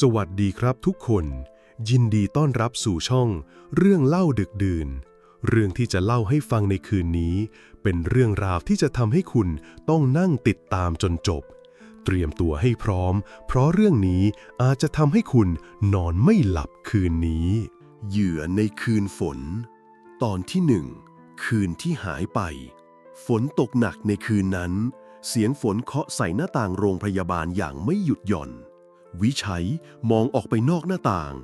สวัสดีครับทุกคน ยินดีต้อนรับสู่ช่อง เรื่องเล่าดึกดื่น เรื่องที่จะเล่าให้ฟังในคืนนี้ เป็นเรื่องราวที่จะทำให้คุณต้องนั่งติดตามจนจบ เตรียมตัวให้พร้อม เพราะเรื่องนี้อาจจะทำให้คุณนอนไม่หลับคืนนี้ เหยื่อในคืนฝน ตอนที่หนึ่งคืนที่หายไป ฝนตกหนักในคืนนั้น เสียงฝนเคาะใส่หน้าต่างโรงพยาบาลอย่างไม่หยุดหย่อน วิชัยมองออกไปนอกหน้าต่าง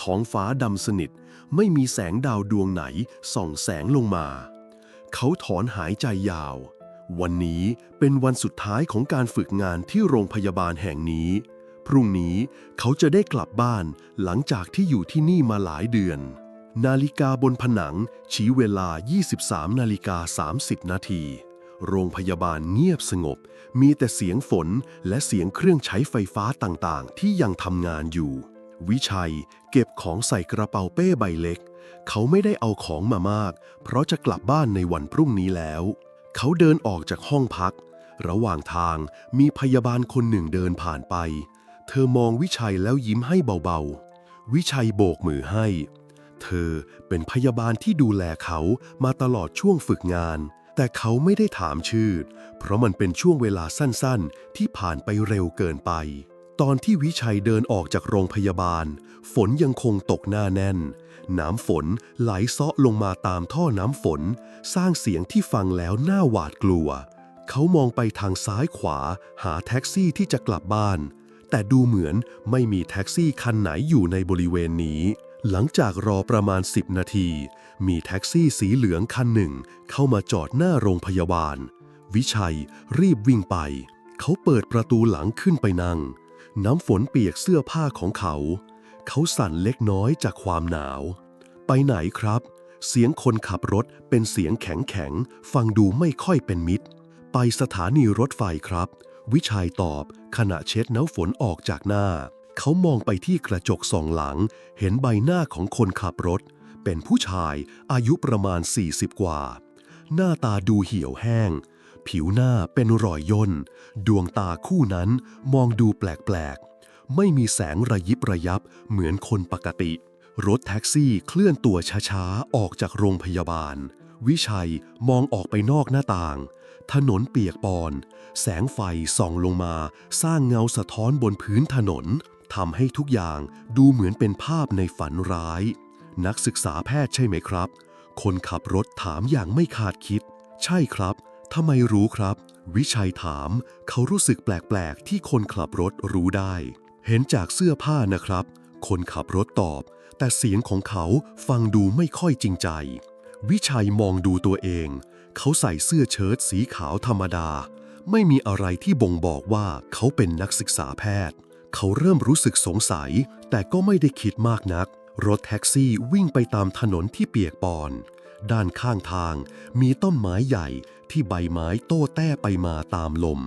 ท้องฟ้าดำสนิท ไม่มีแสงดาวดวงไหนส่องแสงลงมา เขาถอนหายใจยาว วันนี้เป็นวันสุดท้ายของการฝึกงานที่โรงพยาบาลแห่งนี้ พรุ่งนี้เขาจะได้กลับบ้านหลังจากที่อยู่ที่นี่มาหลายเดือน นาฬิกาบนผนังชี้เวลา 23 นาฬิกา 30 นาที โรงพยาบาลเงียบสงบ มีแต่เสียงฝนและเสียงเครื่องใช้ไฟฟ้าต่างๆ ที่ยังทำงานอยู่ วิชัยเก็บของใส่กระเป๋าเป้ใบเล็ก เขาไม่ได้เอาของมามาก เพราะจะกลับบ้านในวันพรุ่งนี้แล้ว เขาเดินออกจากห้องพัก ระหว่างทางมีพยาบาลคนหนึ่งเดินผ่านไป เธอมองวิชัยแล้วยิ้มให้เบาๆ วิชัยโบกมือให้ เธอเป็นพยาบาลที่ดูแลเขามาตลอดช่วงฝึกงาน แต่เขาไม่ได้ถามชื่อ เพราะมันเป็นช่วงเวลาสั้นๆ ที่ผ่านไปเร็วเกินไป ตอนที่วิชัยเดินออกจากโรงพยาบาล ฝนยังคงตกหน้าแน่น น้ำฝนไหลเซาะลงมาตามท่อน้ำฝน สร้างเสียงที่ฟังแล้วน่าหวาดกลัว เขามองไปทางซ้ายขวา หาแท็กซี่ที่จะกลับบ้าน แต่ดูเหมือนไม่มีแท็กซี่คันไหนอยู่ในบริเวณนี้ หลังจากรอประมาณ 10 นาที มีแท็กซี่สีเหลืองคันหนึ่ง เข้ามาจอดหน้าโรงพยาบาล วิชัยรีบวิ่งไป เขาเปิดประตูหลังขึ้นไปนั่ง น้ำฝนเปียกเสื้อผ้าของเขา เขาสั่นเล็กน้อยจากความหนาว ไปไหนครับ เสียงคนขับรถเป็นเสียงแข็งแข็ง ฟังดูไม่ค่อยเป็นมิตร ไปสถานีรถไฟครับ วิชัยตอบขณะเช็ดน้ำฝนออกจากหน้า เขามองไปที่กระจกส่องหลัง เห็นใบหน้าของคนขับรถ เป็นผู้ชายอายุประมาณ 40 กว่า หน้าตาดูเหี่ยวแห้ง ผิวหน้าเป็นรอยย่น ดวงตาคู่นั้นมองดูแปลกๆ ไม่มีแสงระยิบระยับเหมือนคนปกติ รถแท็กซี่เคลื่อนตัวช้าๆ ออกจากโรงพยาบาล วิชัยมองออกไปนอกหน้าต่าง ถนนเปียกปอน แสงไฟส่องลงมา สร้างเงาสะท้อนบนพื้นถนน ทำให้ทุกอย่างดูเหมือนเป็นภาพในฝันร้าย นักศึกษาแพทย์ใช่ไหมครับ คนขับรถถามอย่างไม่คาดคิด ใช่ครับทำไมรู้ครับ วิชัยถาม เขารู้สึกแปลกๆ ที่คนขับรถรู้ได้ เห็นจากเสื้อผ้านะครับ คนขับรถตอบ แต่เสียงของเขาฟังดูไม่ค่อยจริงใจ วิชัยมองดูตัวเอง เขาใส่เสื้อเชิ้ตสีขาวธรรมดา ไม่มีอะไรที่บ่งบอกว่าเขาเป็นนักศึกษาแพทย์ เขาเริ่มรู้สึกสงสัย แต่ก็ไม่ได้คิดมากนัก รถแท็กซี่วิ่งไปตามถนนที่เปียกปอน ด้านข้างทางมีต้นไม้ใหญ่ที่ใบไม้โต้แต้ไปมาตามลม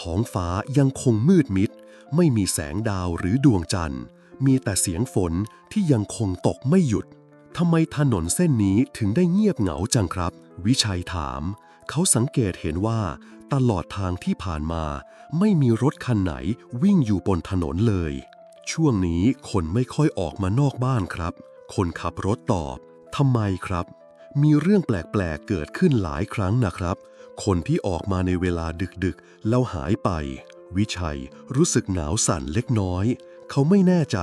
ท้องฟ้ายังคงมืดมิด ไม่มีแสงดาวหรือดวงจันทร์ มีแต่เสียงฝนที่ยังคงตกไม่หยุดทำไมถนนเส้นนี้ถึงได้เงียบเหงาจังครับ วิชัยถาม เขาสังเกตเห็นว่า ตลอดทางที่ผ่านมา ไม่มีรถคันไหนวิ่งอยู่บนถนนเลย ช่วงนี้คนไม่ค่อยออกมานอกบ้านครับ คนขับรถตอบทำไมครับ มีเรื่องแปลกๆเกิดขึ้นหลายครั้งนะครับ คนที่ออกมาในเวลาดึกๆ แล้วหายไป วิชัยรู้สึกหนาวสั่นเล็กน้อย เขาไม่แน่ใจ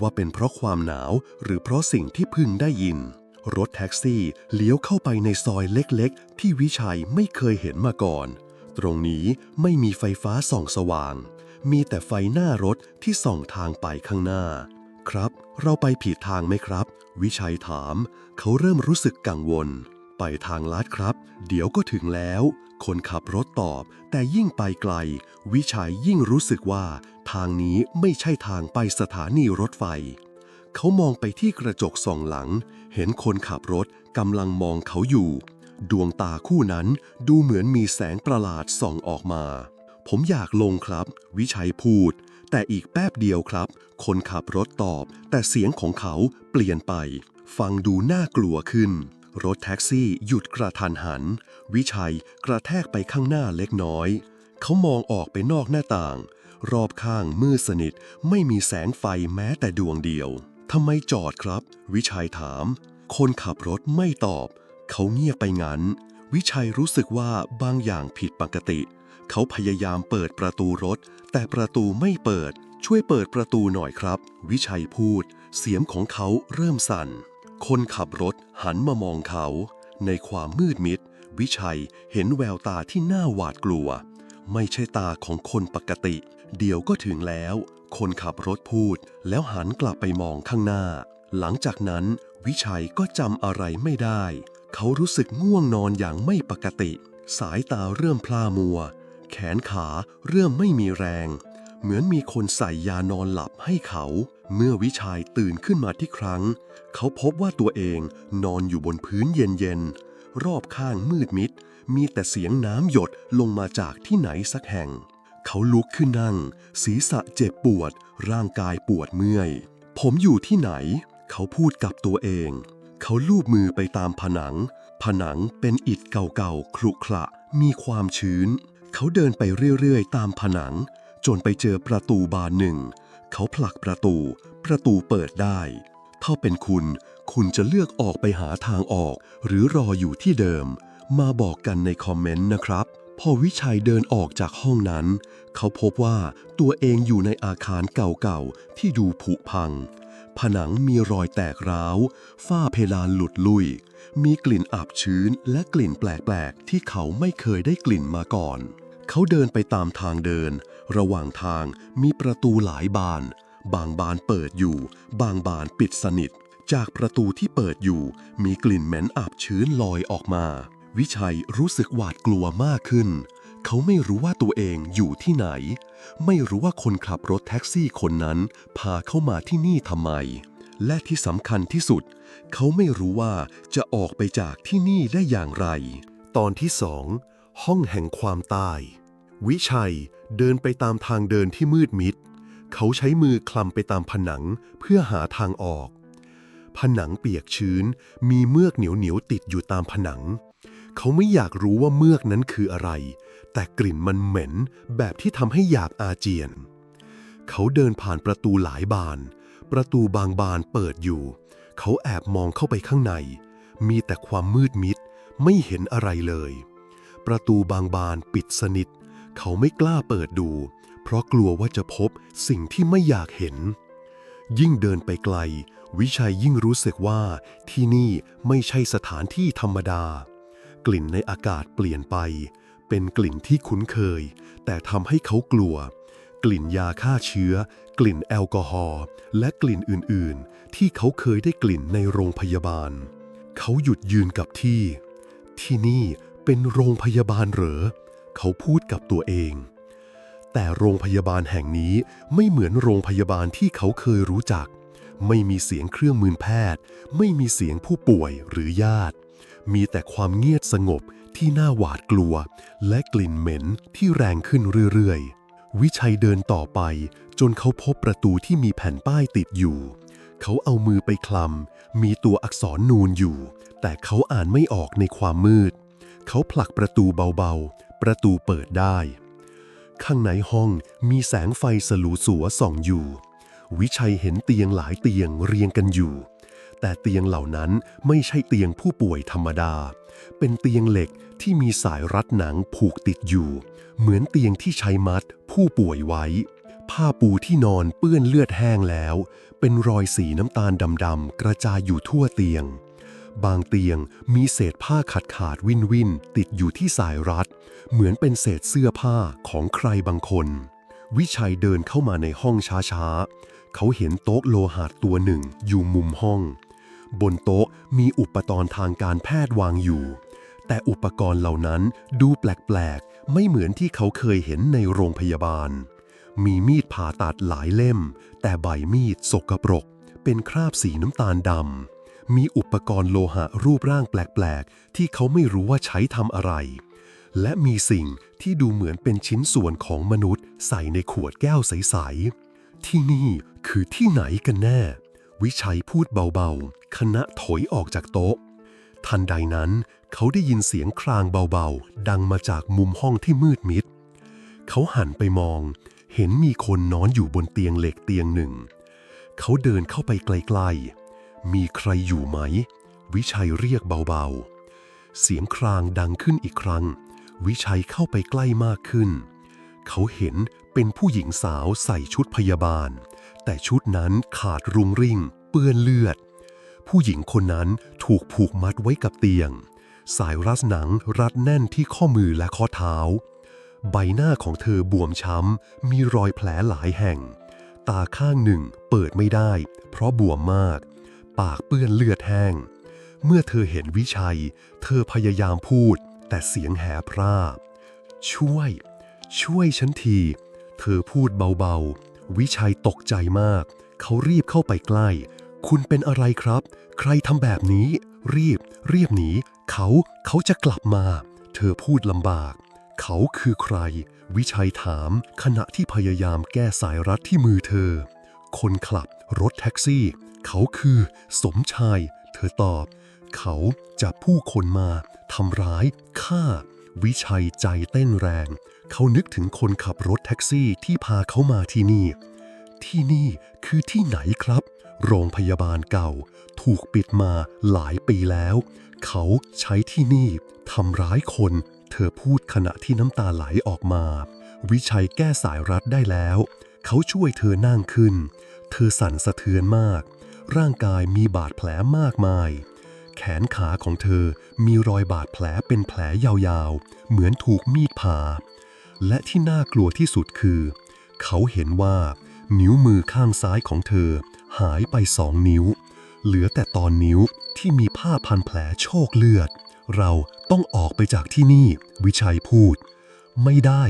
ว่าเป็นเพราะความหนาวหรือเพราะสิ่งที่พึงได้ยินรถแท็กซี่เลี้ยวเข้าไปในซอยเล็กๆ ที่วิชัยไม่เคยเห็นมาก่อน ตรงนี้ไม่มีไฟฟ้าส่องสว่าง มีแต่ไฟหน้ารถที่ส่องทางไปข้างหน้า ครับ เราไปผิดทางไหมครับ วิชัยถาม เขาเริ่มรู้สึกกังวล ไปทางลัดครับ เดี๋ยวก็ถึงแล้ว คนขับรถตอบ แต่ยิ่งไปไกล วิชัยยิ่งรู้สึกว่า ทางนี้ไม่ใช่ทางไปสถานีรถไฟ เขามองไปที่กระจกส่องหลัง เห็นคนขับรถกำลังมองเขาอยู่ ดวงตาคู่นั้นดูเหมือนมีแสงประหลาดส่องออกมา ผมอยากลงครับ วิชัยพูด แต่อีกแป๊บเดียวครับ คนขับรถตอบ แต่เสียงของเขาเปลี่ยนไป ฟังดูน่ากลัวขึ้น รถแท็กซี่หยุดกระทันหัน วิชัยกระแทกไปข้างหน้าเล็กน้อย เขามองออกไปนอกหน้าต่าง รอบข้างมืดสนิทไม่มีแสงไฟแม้แต่ดวงเดียวทำไมจอดครับ วิชัยถาม คนขับรถไม่ตอบ เขาเงียบไปงั้น วิชัยรู้สึกว่าบางอย่างผิดปกติ เขาพยายามเปิดประตูรถ แต่ประตูไม่เปิด ช่วยเปิดประตูหน่อยครับ วิชัยพูด เสียงของเขาเริ่มสั่น คนขับรถหันมามองเขา ในความมืดมิด วิชัยเห็นแววตาที่น่าหวาดกลัว ไม่ใช่ตาของคนปกติ เดี๋ยวก็ถึงแล้ว คนขับรถพูด แล้วหันกลับไปมองข้างหน้า หลังจากนั้นวิชัยก็จำอะไรไม่ได้ เขารู้สึกง่วงนอนอย่างไม่ปกติ สายตาเริ่มพลามัว แขนขาเริ่มไม่มีแรง เหมือนมีคนใส่ยานอนหลับให้เขา เมื่อวิชัยตื่นขึ้นมาที่ครั้ง เขาพบว่าตัวเองนอนอยู่บนพื้นเย็นๆ รอบข้างมืดมิด มีแต่เสียงน้ำหยดลงมาจากที่ไหนสักแห่ง เขาลุกขึ้นนั่ง ศีรษะเจ็บปวด ร่างกายปวดเมื่อย ผมอยู่ที่ไหน เขาพูดกับตัวเอง เขาลูบมือไปตามผนัง ผนังเป็นอิฐเก่าๆครุขระ มีความชื้น เขาเดินไปเรื่อยๆ ตามผนัง จนไปเจอประตูบานหนึ่ง เขาผลักประตู ประตูเปิดได้ ถ้าเป็นคุณ คุณจะเลือกออกไปหาทางออก หรือรออยู่ที่เดิม มาบอกกันในคอมเมนต์นะครับ พอวิชัยเดินออกจากห้องนั้น เขาพบว่าตัวเองอยู่ในอาคารเก่าๆ ที่ดูผุพัง ผนังมีรอยแตกร้าว ฝ้าเพดานหลุดลุย มีกลิ่นอับชื้นและกลิ่นแปลกๆ ที่เขาไม่เคยได้กลิ่นมาก่อน เขาเดินไปตามทางเดิน ระหว่างทางมีประตูหลายบาน บางบานเปิดอยู่ บางบานปิดสนิท จากประตูที่เปิดอยู่ มีกลิ่นเหม็นอับชื้นลอยออกมา วิชัยรู้สึกหวาดกลัวมากขึ้น เขาไม่รู้ว่าตัวเองอยู่ที่ไหน ไม่รู้ว่าคนขับรถแท็กซี่คนนั้น พาเข้ามาที่นี่ทำไม และที่สำคัญที่สุด เขาไม่รู้ว่าจะออกไปจากที่นี่ได้อย่างไร ตอนที่สองห้องแห่งความตาย วิชัยเดินไปตามทางเดินที่มืดมิด เขาใช้มือคลำไปตามผนังเพื่อหาทางออก ผนังเปียกชื้น มีเมือกเหนียวๆติดอยู่ตามผนัง เขาไม่อยากรู้ว่าเมือกนั้นคืออะไร แต่กลิ่นมันเหม็นแบบที่ทำให้อยากอาเจียน เขาเดินผ่านประตูหลายบาน ประตูบางบานเปิดอยู่ เขาแอบมองเข้าไปข้างใน มีแต่ความมืดมิด ไม่เห็นอะไรเลย ประตูบางบานปิดสนิท เขาไม่กล้าเปิดดู เพราะกลัวว่าจะพบสิ่งที่ไม่อยากเห็น ยิ่งเดินไปไกล วิชัยยิ่งรู้สึกว่าที่นี่ไม่ใช่สถานที่ธรรมดากลิ่นในอากาศเปลี่ยนไป เป็นกลิ่นที่คุ้นเคย แต่ทำให้เขากลัว กลิ่นยาฆ่าเชื้อ กลิ่นแอลกอฮอล์และกลิ่นอื่นๆ ที่เขาเคยได้กลิ่นในโรงพยาบาล เขาหยุดยืนกับที่ ที่นี่เป็นโรงพยาบาลเหรอ เขาพูดกับตัวเอง แต่โรงพยาบาลแห่งนี้ไม่เหมือนโรงพยาบาลที่เขาเคยรู้จัก ไม่มีเสียงเครื่องมือแพทย์ ไม่มีเสียงผู้ป่วยหรือญาติ มีแต่ความเงียบสงบ ที่น่าหวาดกลัว และกลิ่นเหม็นที่แรงขึ้นเรื่อยๆ วิชัยเดินต่อไป จนเขาพบประตูที่มีแผ่นป้ายติดอยู่ เขาเอามือไปคลำมีตัวอักษรนูนอยู่ แต่เขาอ่านไม่ออกในความมืด เขาผลักประตูเบาๆ ประตูเปิดได้ ข้างในห้องมีแสงไฟสลัวสัวส่องอยู่ วิชัยเห็นเตียงหลายเตียงเรียงกันอยู่แต่เตียงเหล่านั้นไม่ใช่เตียงผู้ป่วยธรรมดา เป็นเตียงเหล็กที่มีสายรัดหนังผูกติดอยู่ เหมือนเตียงที่ใช้มัดผู้ป่วยไว้ ผ้าปูที่นอนเปื้อนเลือดแห้งแล้ว เป็นรอยสีน้ำตาลดำๆกระจายอยู่ทั่วเตียง บางเตียงมีเศษผ้าขาดขาดวินวินติดอยู่ที่สายรัด เหมือนเป็นเศษเสื้อผ้าของใครบางคน วิชัยเดินเข้ามาในห้องช้าๆ เขาเห็นโต๊ะโลหะตัวหนึ่งอยู่มุมห้อง บนโต๊ะมีอุปกรณ์ทางการแพทย์วางอยู่ แต่อุปกรณ์เหล่านั้นดูแปลกๆ ไม่เหมือนที่เขาเคยเห็นในโรงพยาบาล มีมีดผ่าตัดหลายเล่ม แต่ใบมีดสกปรก เป็นคราบสีน้ำตาลดำ มีอุปกรณ์โลหะรูปร่างแปลกๆ ที่เขาไม่รู้ว่าใช้ทำอะไร และมีสิ่งที่ดูเหมือนเป็นชิ้นส่วนของมนุษย์ ใส่ในขวดแก้วใสๆที่นี่คือที่ไหนกันแน่ วิชัยพูดเบาๆ คณะถอยออกจากโต๊ะ ทันใดนั้นเขาได้ยินเสียงครางเบาๆ ดังมาจากมุมห้องที่มืดมิด เขาหันไปมอง เห็นมีคนนอนอยู่บนเตียงเหล็กเตียงหนึ่ง เขาเดินเข้าไปไกลๆ มีใครอยู่ไหม วิชัยเรียกเบาๆ เสียงครางดังขึ้นอีกครั้ง วิชัยเข้าไปใกล้มากขึ้น เขาเห็นเป็นผู้หญิงสาวใส่ชุดพยาบาล แต่ชุดนั้นขาดรุงริ่ง เปื้อนเลือด ผู้หญิงคนนั้นถูกผูกมัดไว้กับเตียง สายรัดหนังรัดแน่นที่ข้อมือและข้อเท้า ใบหน้าของเธอบวมช้ำ มีรอยแผลหลายแห่ง ตาข้างหนึ่งเปิดไม่ได้ เพราะบวมมาก ปากเปื้อนเลือดแห้ง เมื่อเธอเห็นวิชัย เธอพยายามพูด แต่เสียงแหบพร่าช่วย ช่วยฉันที เธอพูดเบาๆ วิชัยตกใจมาก เขารีบเข้าไปใกล้ คุณเป็นอะไรครับ ใครทำแบบนี้ รีบรีบหนี เขาเขาจะกลับมา เธอพูดลำบาก เขาคือใคร วิชัยถามขณะที่พยายามแก้สายรัดที่มือเธอ คนขับรถแท็กซี่ เขาคือสมชาย เธอตอบ เขาจับผู้คนมาทำร้ายฆ่า วิชัยใจเต้นแรง เขานึกถึงคนขับรถแท็กซี่ที่พาเขามาที่นี่ ที่นี่คือที่ไหนครับ โรงพยาบาลเก่า ถูกปิดมาหลายปีแล้ว เขาใช้ที่นี่ทำร้ายคน เธอพูดขณะที่น้ำตาไหลออกมา วิชัยแก้สายรัดได้แล้ว เขาช่วยเธอนั่งขึ้น เธอสั่นสะเทือนมาก ร่างกายมีบาดแผลมากมายแขนขาของเธอมีรอยบาดแผลเป็นแผลยาวๆ เหมือนถูกมีดผ่า และที่น่ากลัวที่สุดคือ เขาเห็นว่า นิ้วมือข้างซ้ายของเธอ หายไปสองนิ้ว เหลือแต่ตอนนิ้วที่มีผ้าพันแผลโชคเลือด เราต้องออกไปจากที่นี่ วิชัยพูด ไม่ได้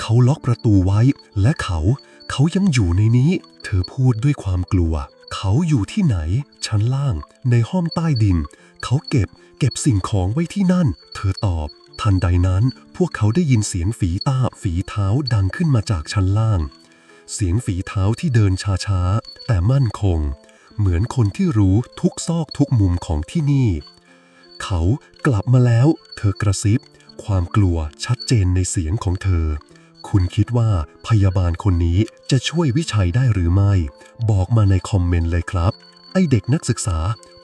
เขาล็อกประตูไว้ และเขา เขายังอยู่ในนี้ เธอพูดด้วยความกลัว เขาอยู่ที่ไหน ชั้นล่าง ในห้องใต้ดิน เขาเก็บ เก็บสิ่งของไว้ที่นั่น เธอตอบ ทันใดนั้นพวกเขาได้ยินเสียงฝีตาฝีเท้าดังขึ้นมาจากชั้นล่าง เสียงฝีเท้าที่เดินช้าๆ แต่มั่นคง เหมือนคนที่รู้ทุกซอกทุกมุมของที่นี่ เขากลับมาแล้ว เธอกระซิบ ความกลัวชัดเจนในเสียงของเธอ คุณคิดว่าพยาบาลคนนี้จะช่วยวิชัยได้หรือไม่ บอกมาในคอมเมนต์เลยครับ ไอเด็กนักศึกษา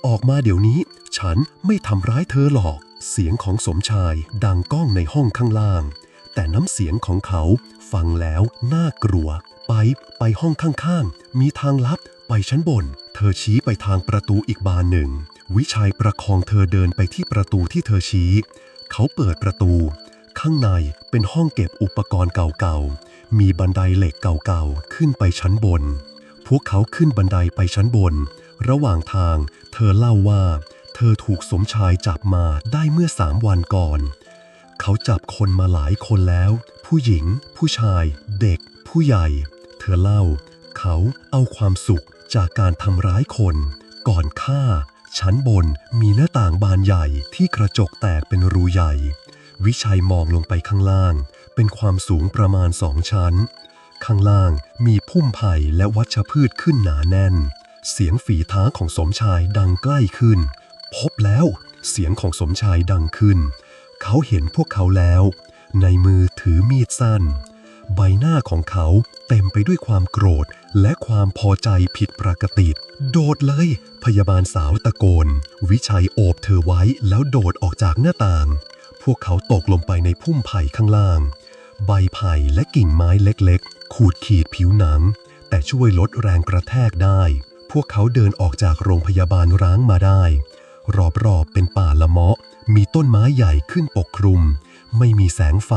ออกมาเดี๋ยวนี้ ฉันไม่ทำร้ายเธอหรอก เสียงของสมชายดังก้องในห้องข้างล่าง แต่น้ำเสียงของเขาฟังแล้วน่ากลัว ไปไปห้องข้างๆ มีทางลับไปชั้นบน เธอชี้ไปทางประตูอีกบานหนึ่ง วิชัยประคองเธอเดินไปที่ประตูที่เธอชี้ เขาเปิดประตู ข้างในเป็นห้องเก็บอุปกรณ์เก่าๆ มีบันไดเหล็กเก่าๆ ขึ้นไปชั้นบน พวกเขาขึ้นบันไดไปชั้นบน ระหว่างทาง เธอเล่าว่า เธอถูกสมชายจับมาได้เมื่อสามวันก่อน เขาจับคนมาหลายคนแล้ว ผู้หญิง ผู้ชาย เด็ก ผู้ใหญ่ เธอเล่า เขาเอาความสุขจากการทำร้ายคน ก่อนฆ่า ชั้นบนมีหน้าต่างบานใหญ่ที่กระจกแตกเป็นรูใหญ่ วิชัยมองลงไปข้างล่าง เป็นความสูงประมาณสองชั้น ข้างล่างมีพุ่มไผ่และวัชพืชขึ้นหนาแน่น เสียงฝีเท้าของสมชายดังใกล้ขึ้น พบแล้ว เสียงของสมชายดังขึ้น เขาเห็นพวกเขาแล้ว ในมือถือมีดสั้น ใบหน้าของเขาเต็มไปด้วยความโกรธและความพอใจผิดปกติ โดดเลย พยาบาลสาวตะโกน วิชัยโอบเธอไว้แล้วโดดออกจากหน้าต่าง พวกเขาตกลงไปในพุ่มไผ่ข้างล่าง ใบไผ่และกิ่งไม้เล็กๆ ขูดขีดผิวหนัง แต่ช่วยลดแรงกระแทกได้ พวกเขาเดินออกจากโรงพยาบาลร้างมาได้ รอบๆเป็นป่าละเมาะ มีต้นไม้ใหญ่ขึ้นปกคลุม ไม่มีแสงไฟ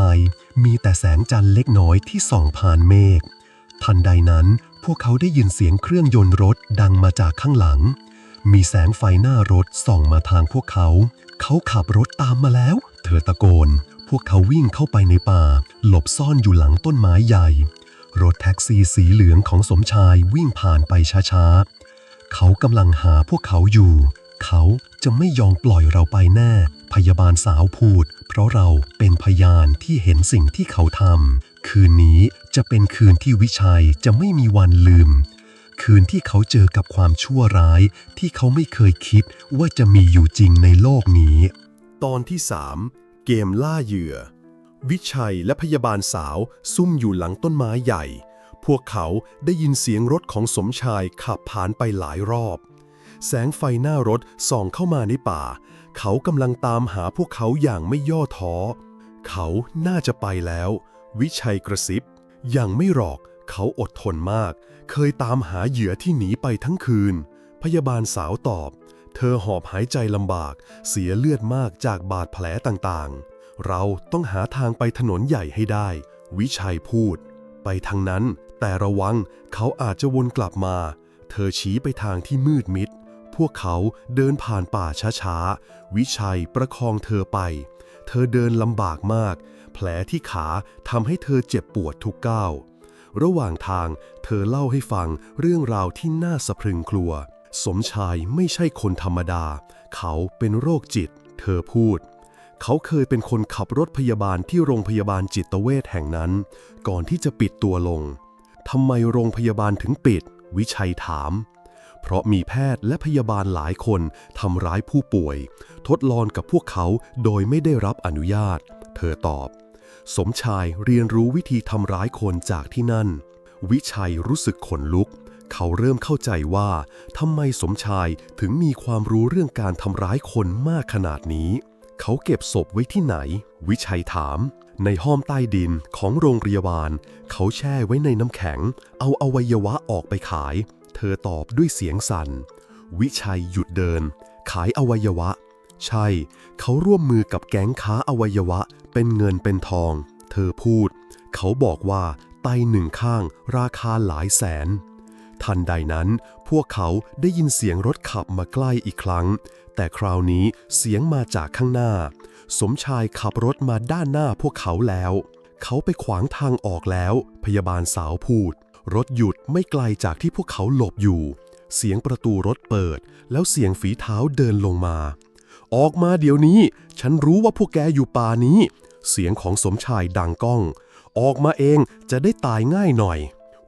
มีแต่แสงจันทร์เล็กน้อยที่ส่องผ่านเมฆ ทันใดนั้นพวกเขาได้ยินเสียงเครื่องยนต์รถดังมาจากข้างหลัง มีแสงไฟหน้ารถส่องมาทางพวกเขา เขาขับรถตามมาแล้ว เธอตะโกน พวกเขาวิ่งเข้าไปในป่า หลบซ่อนอยู่หลังต้นไม้ใหญ่ รถแท็กซี่สีเหลืองของสมชายวิ่งผ่านไปช้าๆ เขากำลังหาพวกเขาอยู่ เขา จะไม่ยอมปล่อยเราไปแน่ พยาบาลสาวพูด เพราะเราเป็นพยานที่เห็นสิ่งที่เขาทำคืนนี้จะเป็นคืนที่วิชัยจะไม่มีวันลืม คืนที่เขาเจอกับความชั่วร้ายที่เขาไม่เคยคิดว่าจะมีอยู่จริงในโลกนี้ ตอนที่ 3 เกมล่าเหยื่อ วิชัยและพยาบาลสาวซุ่มอยู่หลังต้นไม้ใหญ่ พวกเขาได้ยินเสียงรถของสมชายขับผ่านไปหลายรอบ แสงไฟหน้ารถส่องเข้ามาในป่า เขากำลังตามหาพวกเขาอย่างไม่ย่อท้อ เขาน่าจะไปแล้ว วิชัยกระซิบ ยังไม่หรอก เขาอดทนมาก เคยตามหาเหยื่อที่หนีไปทั้งคืน พยาบาลสาวตอบ เธอหอบหายใจลำบาก เสียเลือดมากจากบาดแผลต่างๆ เราต้องหาทางไปถนนใหญ่ให้ได้ วิชัยพูด ไปทางนั้น แต่ระวังเขาอาจจะวนกลับมา เธอชี้ไปทางที่มืดมิด พวกเขาเดินผ่านป่าช้าๆ วิชัยประคองเธอไป เธอเดินลำบากมาก แผลที่ขาทำให้เธอเจ็บปวดทุกก้าว ระหว่างทางเธอเล่าให้ฟังเรื่องราวที่น่าสะพรึงกลัว สมชายไม่ใช่คนธรรมดา เขาเป็นโรคจิต เธอพูด เขาเคยเป็นคนขับรถพยาบาลที่โรงพยาบาลจิตเวชแห่งนั้น ก่อนที่จะปิดตัวลงทำไมโรงพยาบาลถึงปิด วิชัยถาม เพราะมีแพทย์และพยาบาลหลายคนทำร้ายผู้ป่วย ทดลองกับพวกเขาโดยไม่ได้รับอนุญาต เธอตอบ สมชายเรียนรู้วิธีทำร้ายคนจากที่นั่น วิชัยรู้สึกขนลุก เขาเริ่มเข้าใจว่าทำไมสมชายถึงมีความรู้เรื่องการทำร้ายคนมากขนาดนี้ เขาเก็บศพไว้ที่ไหน วิชัยถามในห้องใต้ดินของโรงพยาบาล เขาแช่ไว้ในน้ำแข็ง เอาอวัยวะออกไปขาย เธอตอบด้วยเสียงสั่น วิชัยหยุดเดิน ขายอวัยวะ ใช่ เขาร่วมมือกับแก๊งค้าอวัยวะ เป็นเงินเป็นทอง เธอพูด เขาบอกว่าไตหนึ่งข้างราคาหลายแสน ทันใดนั้น พวกเขาได้ยินเสียงรถขับมาใกล้อีกครั้ง แต่คราวนี้เสียงมาจากข้างหน้า สมชายขับรถมาด้านหน้าพวกเขาแล้ว เขาไปขวางทางออกแล้ว พยาบาลสาวพูด รถหยุดไม่ไกลจากที่พวกเขาหลบอยู่ เสียงประตูรถเปิด แล้วเสียงฝีเท้าเดินลงมา ออกมาเดี๋ยวนี้ ฉันรู้ว่าพวกแกอยู่ป่านี้ เสียงของสมชายดังก้อง ออกมาเองจะได้ตายง่ายหน่อย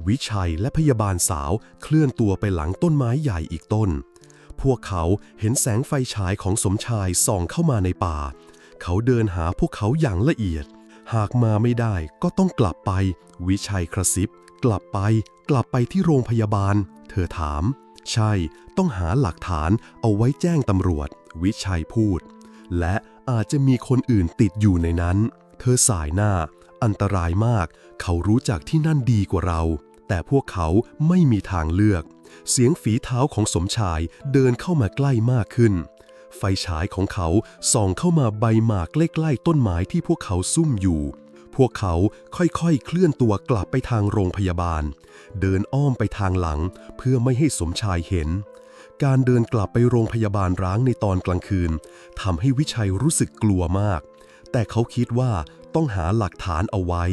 วิชัยและพยาบาลสาวเคลื่อนตัวไปหลังต้นไม้ใหญ่อีกต้น พวกเขาเห็นแสงไฟฉายของสมชายส่องเข้ามาในป่า เขาเดินหาพวกเขาอย่างละเอียด หากมาไม่ได้ก็ต้องกลับไป วิชัยกระซิบ กลับไป กลับไปที่โรงพยาบาล เธอถาม ใช่ ต้องหาหลักฐานเอาไว้แจ้งตำรวจ วิชัยพูด และอาจจะมีคนอื่นติดอยู่ในนั้น เธอสายหน้า อันตรายมาก เขารู้จักที่นั่นดีกว่าเรา แต่พวกเขาไม่มีทางเลือก เสียงฝีเท้าของสมชายเดินเข้ามาใกล้มากขึ้น ไฟฉายของเขาส่องเข้ามาใบหมากใกล้ๆต้นไม้ที่พวกเขาซุ่มอยู่ พวกเขาค่อยๆ เคลื่อนตัวกลับไปทางโรงพยาบาล เดินอ้อมไปทางหลังเพื่อไม่ให้สมชายเห็น การเดินกลับไปโรงพยาบาลร้างในตอนกลางคืนทำให้วิชัยรู้สึกกลัวมาก แต่เขาคิดว่าต้องหาหลักฐานเอาไว้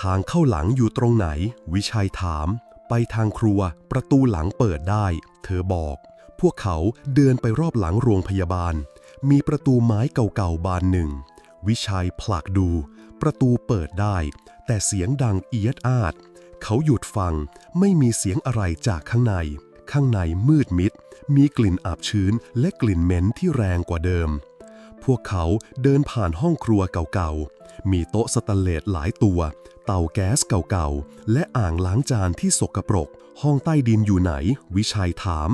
ทางเข้าหลังอยู่ตรงไหน วิชัยถาม ไปทางครัว ประตูหลังเปิดได้ เธอบอก พวกเขาเดินไปรอบหลังโรงพยาบาล มีประตูไม้เก่าๆบานหนึ่ง วิชัยผลักดู ประตูเปิดได้ แต่เสียงดังเอียดอาด เขาหยุดฟังไม่มีเสียงอะไรจากข้างใน ข้างในมืดมิด มีกลิ่นอับชื้นและกลิ่นเหม็นที่แรงกว่าเดิม พวกเขาเดินผ่านห้องครัวเก่าๆ มีโต๊ะสแตนเลสหลายตัว เตาแก๊สเก่าๆ และอ่างล้างจานที่สกปรก ห้องใต้ดินอยู่ไหน วิชัยถาม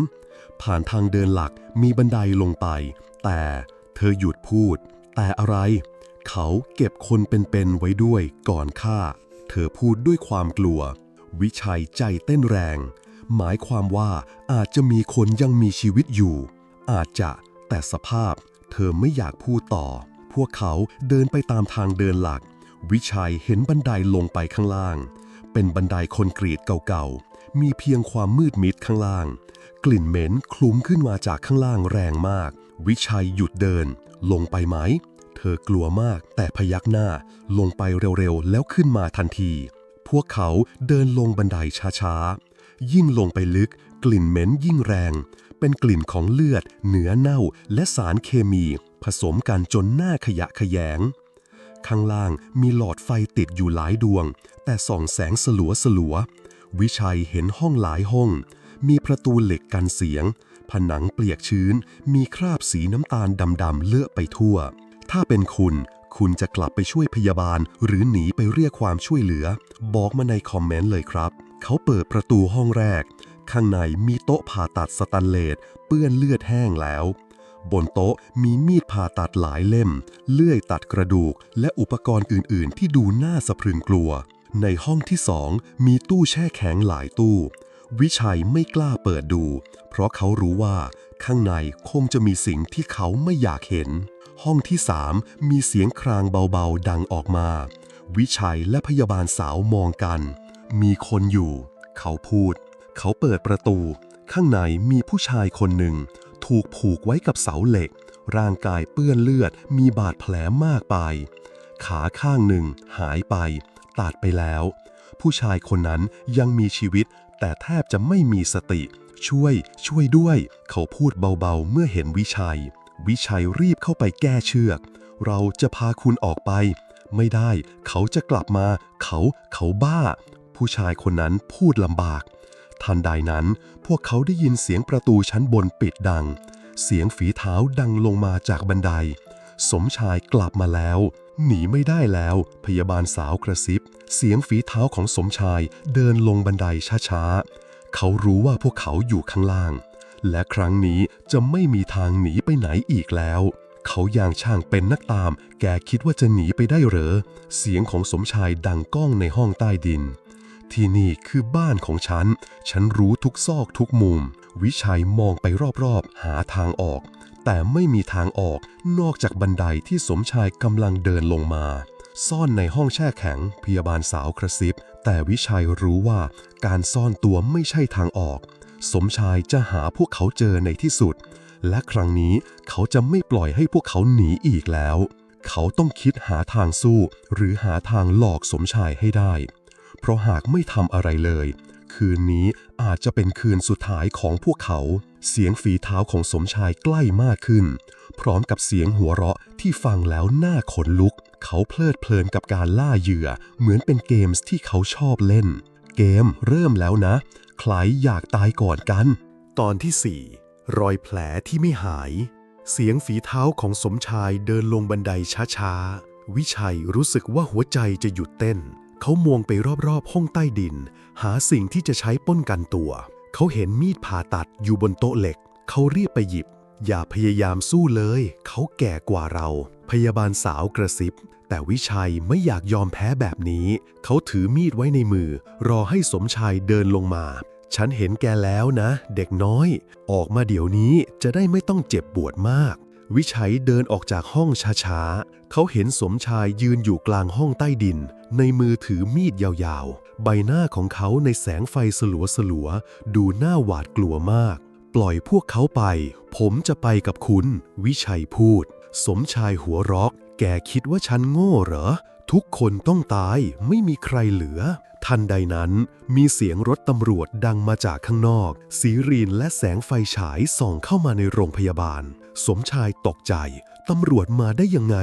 ผ่านทางเดินหลักมีบันไดลงไป แต่เธอหยุดพูด แต่อะไร เขาเก็บคนเป็นๆไว้ด้วยก่อนฆ่า เธอพูดด้วยความกลัว วิชัยใจเต้นแรง หมายความว่าอาจจะมีคนยังมีชีวิตอยู่ อาจจะแต่สภาพ เธอไม่อยากพูดต่อ พวกเขาเดินไปตามทางเดินหลัก วิชัยเห็นบันไดลงไปข้างล่าง เป็นบันไดคอนกรีตเก่าๆ มีเพียงความมืดมิดข้างล่าง กลิ่นเหม็นคลุ้งขึ้นมาจากข้างล่างแรงมาก วิชัยหยุดเดิน ลงไปไหม ธอกลัวมากแต่พยักหน้าลงไปเร็วๆ แล้วขึ้นมาทันที พวกเขาเดินลงบันไดช้าๆ ยิ่งลงไปลึกกลิ่นเหม็นยิ่งแรง เป็นกลิ่นของเลือด เนื้อเน่าและสารเคมี ผสมกันจนหน้าขยะขยง ข้างล่างมีหลอดไฟติดอยู่หลายดวง แต่ส่องแสงสลัวสลัวๆวิชัยเห็นห้องหลายห้อง มีประตูเหล็กกันเสียง ผนังเปียกชื้น มีคราบสีน้ำตาลดำๆเลอะไปทั่ว ถ้าเป็นคุณ คุณจะกลับไปช่วยพยาบาล หรือหนีไปเรียกความช่วยเหลือ บอกมาในคอมเมนต์เลยครับ เขาเปิดประตูห้องแรก ข้างในมีโต๊ะผ่าตัดสแตนเลสเปื้อนเลือดแห้งแล้ว บนโต๊ะมีมีดผ่าตัดหลายเล่ม เลื่อยตัดกระดูก และอุปกรณ์อื่น ๆ ที่ดูน่าสะพรึงกลัว ในห้องที่สองมีตู้แช่แข็งหลายตู้วิชัยไม่กล้าเปิดดู เพราะเขารู้ว่าข้างในคงจะมีสิ่งที่เขาไม่อยากเห็น ห้องที่สามมีเสียงครางเบาๆดังออกมา วิชัยและพยาบาลสาวมองกัน มีคนอยู่ เขาพูด เขาเปิดประตู ข้างในมีผู้ชายคนหนึ่ง ถูกผูกไว้กับเสาเหล็ก ร่างกายเปื้อนเลือด มีบาดแผลมากไป ขาข้างหนึ่งหายไป ตัดไปแล้ว ผู้ชายคนนั้นยังมีชีวิต แต่แทบจะไม่มีสติ ช่วย ช่วยด้วย เขาพูดเบาๆเมื่อเห็นวิชัย วิชัยรีบเข้าไปแก้เชือก เราจะพาคุณออกไป ไม่ได้ เขาจะกลับมา เขาเขาบ้า ผู้ชายคนนั้นพูดลำบาก ทันใดนั้น พวกเขาได้ยินเสียงประตูชั้นบนปิดดัง เสียงฝีเท้าดังลงมาจากบันได สมชายกลับมาแล้ว หนีไม่ได้แล้ว พยาบาลสาวกระซิบ เสียงฝีเท้าของสมชายเดินลงบันไดช้าๆ เขารู้ว่าพวกเขาอยู่ข้างล่าง และครั้งนี้จะไม่มีทางหนีไปไหนอีกแล้ว เขาอย่างช่างเป็นนักตาม แกคิดว่าจะหนีไปได้เหรอ เสียงของสมชายดังก้องในห้องใต้ดิน ที่นี่คือบ้านของฉัน ฉันรู้ทุกซอกทุกมุม วิชัยมองไปรอบๆ หาทางออก แต่ไม่มีทางออกนอกจากบันไดที่สมชายกำลังเดินลงมา ซ่อนในห้องแช่แข็ง พยาบาลสาวกระซิบ แต่วิชัยรู้ว่าการซ่อนตัวไม่ใช่ทางออก สมชายจะหาพวกเขาเจอในที่สุด และครั้งนี้เขาจะไม่ปล่อยให้พวกเขาหนีอีกแล้ว เขาต้องคิดหาทางสู้ หรือหาทางหลอกสมชายให้ได้ เพราะหากไม่ทำอะไรเลย คืนนี้อาจจะเป็นคืนสุดท้ายของพวกเขา เสียงฝีเท้าของสมชายใกล้มากขึ้น พร้อมกับเสียงหัวเราะที่ฟังแล้วน่าขนลุก เขาเพลิดเพลินกับการล่าเหยื่อ เหมือนเป็นเกมส์ที่เขาชอบเล่นเกมเริ่มแล้วนะ ใครอยากตายก่อนกัน ตอนที่ 4 รอยแผลที่ไม่หาย เสียงฝีเท้าของสมชายเดินลงบันไดช้าๆ วิชัยรู้สึกว่าหัวใจจะหยุดเต้น เขามองไปรอบๆ ห้องใต้ดิน หาสิ่งที่จะใช้ป้องกันตัว เขาเห็นมีดผ่าตัดอยู่บนโต๊ะเหล็ก เขารีบไปหยิบ อย่าพยายามสู้เลย เขาแก่กว่าเรา พยาบาลสาวกระซิบแต่วิชัยไม่อยากยอมแพ้แบบนี้ เขาถือมีดไว้ในมือ รอให้สมชายเดินลงมา ฉันเห็นแกแล้วนะ เด็กน้อย ออกมาเดี๋ยวนี้จะได้ไม่ต้องเจ็บปวดมาก วิชัยเดินออกจากห้องช้าๆ เขาเห็นสมชายยืนอยู่กลางห้องใต้ดิน ในมือถือมีดยาวๆ ใบหน้าของเขาในแสงไฟสลัวๆ ดูน่าหวาดกลัวมาก ปล่อยพวกเขาไป ผมจะไปกับคุณ วิชัยพูด สมชายหัวรอก แกคิดว่าฉันโง่เหรอ ทุกคนต้องตาย ไม่มีใครเหลือ ทันใดนั้นมีเสียงรถตำรวจดังมาจากข้างนอก สีรีนและแสงไฟฉายส่องเข้ามาในโรงพยาบาล สมชายตกใจ ตำรวจมาได้ยังไง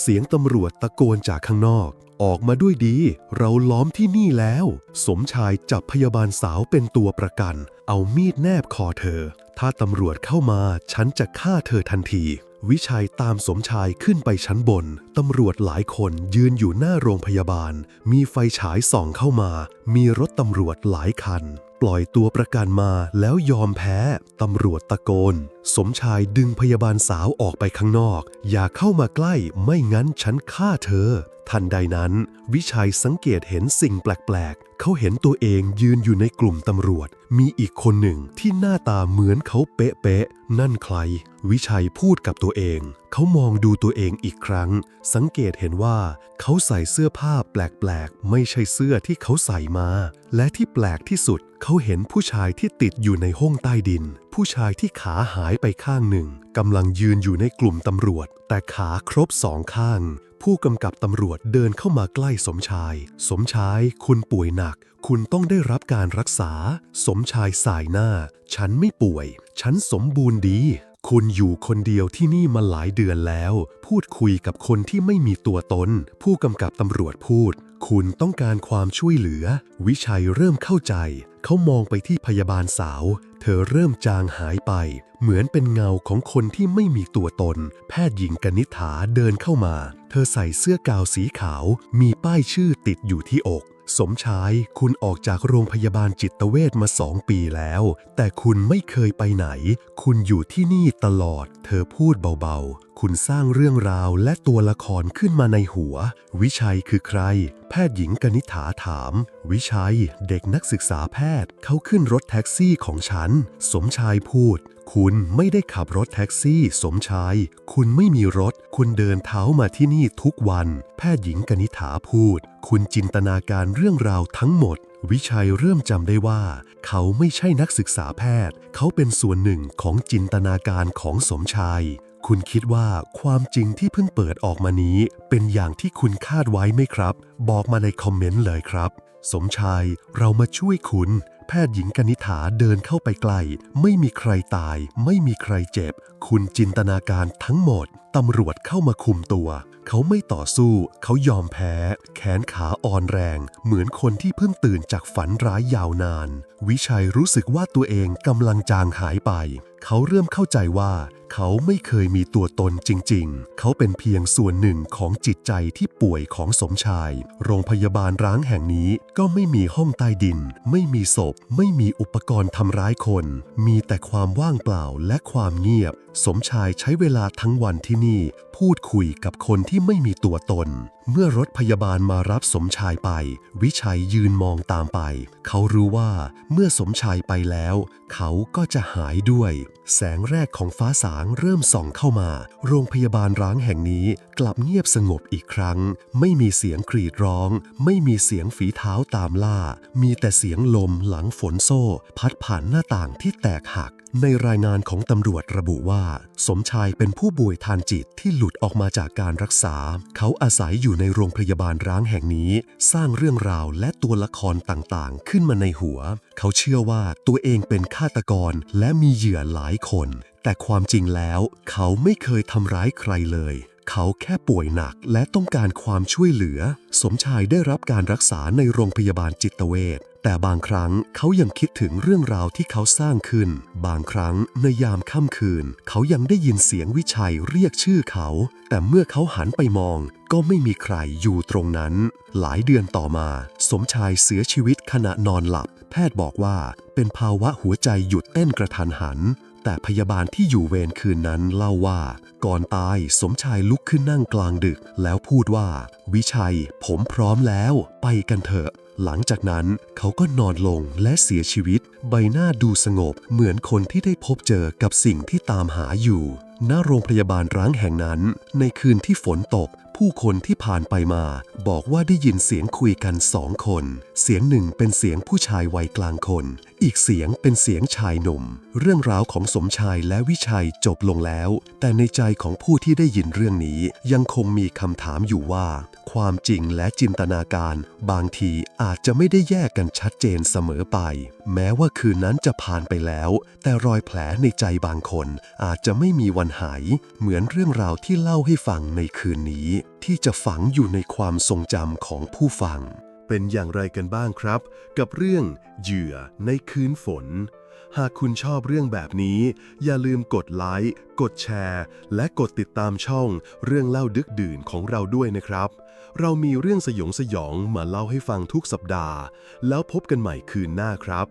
เสียงตำรวจตะโกนจากข้างนอก ออกมาด้วยดี เราล้อมที่นี่แล้ว สมชายจับพยาบาลสาวเป็นตัวประกัน เอามีดแนบคอเธอ ถ้าตำรวจเข้ามาฉันจะฆ่าเธอทันที วิชัยตามสมชายขึ้นไปชั้นบน ตำรวจหลายคนยืนอยู่หน้าโรงพยาบาล มีไฟฉายส่องเข้ามา มีรถตำรวจหลายคัน ปล่อยตัวประกันมาแล้วยอมแพ้ ตำรวจตะโกน สมชายดึงพยาบาลสาวออกไปข้างนอก อย่าเข้ามาใกล้ไม่งั้นฉันฆ่าเธอ ทันใดนั้น วิชัยสังเกตเห็นสิ่งแปลกๆ เขาเห็นตัวเองยืนอยู่ในกลุ่มตำรวจ มีอีกคนหนึ่งที่หน้าตาเหมือนเขาเป๊ะๆ นั่นใคร วิชัยพูดกับตัวเอง เขามองดูตัวเองอีกครั้ง สังเกตเห็นว่า เขาใส่เสื้อผ้าแปลกๆ ไม่ใช่เสื้อที่เขาใส่มา และที่แปลกที่สุด เขาเห็นผู้ชายที่ติดอยู่ในห้องใต้ดิน ผู้ชายที่ขาหายไปข้างหนึ่งกำลังยืนอยู่ในกลุ่มตำรวจ แต่ขาครบสองข้าง ผู้กำกับตำรวจเดินเข้ามาใกล้สมชาย สมชายคุณป่วยหนัก คุณต้องได้รับการรักษา สมชายสายหน้า ฉันไม่ป่วย ฉันสมบูรณ์ดี คุณอยู่คนเดียวที่นี่มาหลายเดือนแล้ว พูดคุยกับคนที่ไม่มีตัวตน ผู้กำกับตำรวจพูดคุณต้องการความช่วยเหลือ วิชัยเริ่มเข้าใจ เขามองไปที่พยาบาลสาว เธอเริ่มจางหายไป เหมือนเป็นเงาของคนที่ไม่มีตัวตน แพทย์หญิงกนิษฐาเดินเข้ามา เธอใส่เสื้อกาวสีขาว มีป้ายชื่อติดอยู่ที่อก สมชายคุณออกจากโรงพยาบาลจิตเวชมาสองปีแล้ว แต่คุณไม่เคยไปไหน คุณอยู่ที่นี่ตลอด เธอพูดเบาๆ คุณสร้างเรื่องราวและตัวละครขึ้นมาในหัว วิชัยคือใคร แพทย์หญิงกนิษฐาถาม วิชัย เด็กนักศึกษาแพทย์ เขาขึ้นรถแท็กซี่ของฉัน สมชายพูด คุณไม่ได้ขับรถแท็กซี่ สมชาย คุณไม่มีรถ คุณเดินเท้ามาที่นี่ทุกวัน แพทย์หญิงกนิษฐาพูด คุณจินตนาการเรื่องราวทั้งหมด วิชัยเริ่มจำได้ว่า เขาไม่ใช่นักศึกษาแพทย์ เขาเป็นส่วนหนึ่งของจินตนาการของสมชาย คุณคิดว่าความจริงที่เพิ่งเปิดออกมานี้ เป็นอย่างที่คุณคาดไว้ไหมครับ บอกมาในคอมเมนต์เลยครับ สมชาย เรามาช่วยคุณ แพทย์หญิงกนิษฐาเดินเข้าไปใกล้ไม่มีใครตาย ไม่มีใครเจ็บ คุณจินตนาการทั้งหมด ตำรวจเข้ามาคุมตัว เขาไม่ต่อสู้ เขายอมแพ้ แขนขาอ่อนแรง เหมือนคนที่เพิ่งตื่นจากฝันร้ายยาวนาน วิชัยรู้สึกว่าตัวเองกำลังจางหายไป เขาเริ่มเข้าใจว่า เขาไม่เคยมีตัวตนจริง ๆ เขาเป็นเพียงส่วนหนึ่งของจิตใจที่ป่วยของสมชาย โรงพยาบาลร้างแห่งนี้ก็ไม่มีห้องใต้ดิน ไม่มีศพ ไม่มีอุปกรณ์ทำร้ายคน มีแต่ความว่างเปล่าและความเงียบ สมชายใช้เวลาทั้งวันที่นี่ พูดคุยกับคนที่ไม่มีตัวตน เมื่อรถพยาบาลมารับสมชายไป วิชัยยืนมองตามไป เขารู้ว่าเมื่อสมชายไปแล้ว เขาก็จะหายด้วย แสงแรกของฟ้าสางเริ่มส่องเข้ามา โรงพยาบาลร้างแห่งนี้กลับเงียบสงบอีกครั้ง ไม่มีเสียงกรีดร้อง ไม่มีเสียงฝีเท้าตามล่า มีแต่เสียงลมหลังฝนโซ่ พัดผ่านหน้าต่างที่แตกหัก ในรายงานของตำรวจระบุว่า สมชายเป็นผู้ป่วยทางจิตที่หลุดออกมาจากการรักษา เขาอาศัยอยู่ในโรงพยาบาลร้างแห่งนี้ สร้างเรื่องราวและตัวละครต่างๆ ขึ้นมาในหัว เขาเชื่อว่าตัวเองเป็นฆาตกรและมีเหยื่อหลายคน แต่ความจริงแล้ว เขาไม่เคยทำร้ายใครเลย เขาแค่ป่วยหนักและต้องการความช่วยเหลือ สมชายได้รับการรักษาในโรงพยาบาลจิตเวช แต่บางครั้งเขายังคิดถึงเรื่องราวที่เขาสร้างขึ้น บางครั้งในยามค่ำคืน เขายังได้ยินเสียงวิชัยเรียกชื่อเขา แต่เมื่อเขาหันไปมอง ก็ไม่มีใครอยู่ตรงนั้น หลายเดือนต่อมา สมชายเสียชีวิตขณะนอนหลับ แพทย์บอกว่าเป็นภาวะหัวใจหยุดเต้นกระทันหัน แต่พยาบาลที่อยู่เวรคืนนั้นเล่าว่า ก่อนตายสมชายลุกขึ้นนั่งกลางดึก แล้วพูดว่า วิชัย ผมพร้อมแล้ว ไปกันเถอะ หลังจากนั้นเขาก็นอนลงและเสียชีวิต ใบหน้าดูสงบ เหมือนคนที่ได้พบเจอกับสิ่งที่ตามหาอยู่ณโรงพยาบาลร้างแห่งนั้น ในคืนที่ฝนตก ผู้คนที่ผ่านไปมา บอกว่าได้ยินเสียงคุยกันสองคน เสียงหนึ่งเป็นเสียงผู้ชายวัยกลางคน อีกเสียงเป็นเสียงชายหนุ่ม เรื่องราวของสมชายและวิชัยจบลงแล้ว แต่ในใจของผู้ที่ได้ยินเรื่องนี้ยังคงมีคำถามอยู่ว่า ความจริงและจินตนาการ บางทีอาจจะไม่ได้แยกกันชัดเจนเสมอไป แม้ว่าคืนนั้นจะผ่านไปแล้ว แต่รอยแผลในใจบางคน อาจจะไม่มีวันหาย เหมือนเรื่องราวที่เล่าให้ฟังในคืนนี้ ที่จะฝังอยู่ในความทรงจำของผู้ฟัง เป็นอย่างไรกันบ้างครับ กับเรื่องเหยื่อในคืนฝน หากคุณชอบเรื่องแบบนี้ อย่าลืมกดไลค์ กดแชร์ และกดติดตามช่องเรื่องเล่าดึกดื่นของเราด้วยนะครับ เรามีเรื่องสยองสยองมาเล่าให้ฟังทุกสัปดาห์ แล้วพบกันใหม่คืนหน้าครับ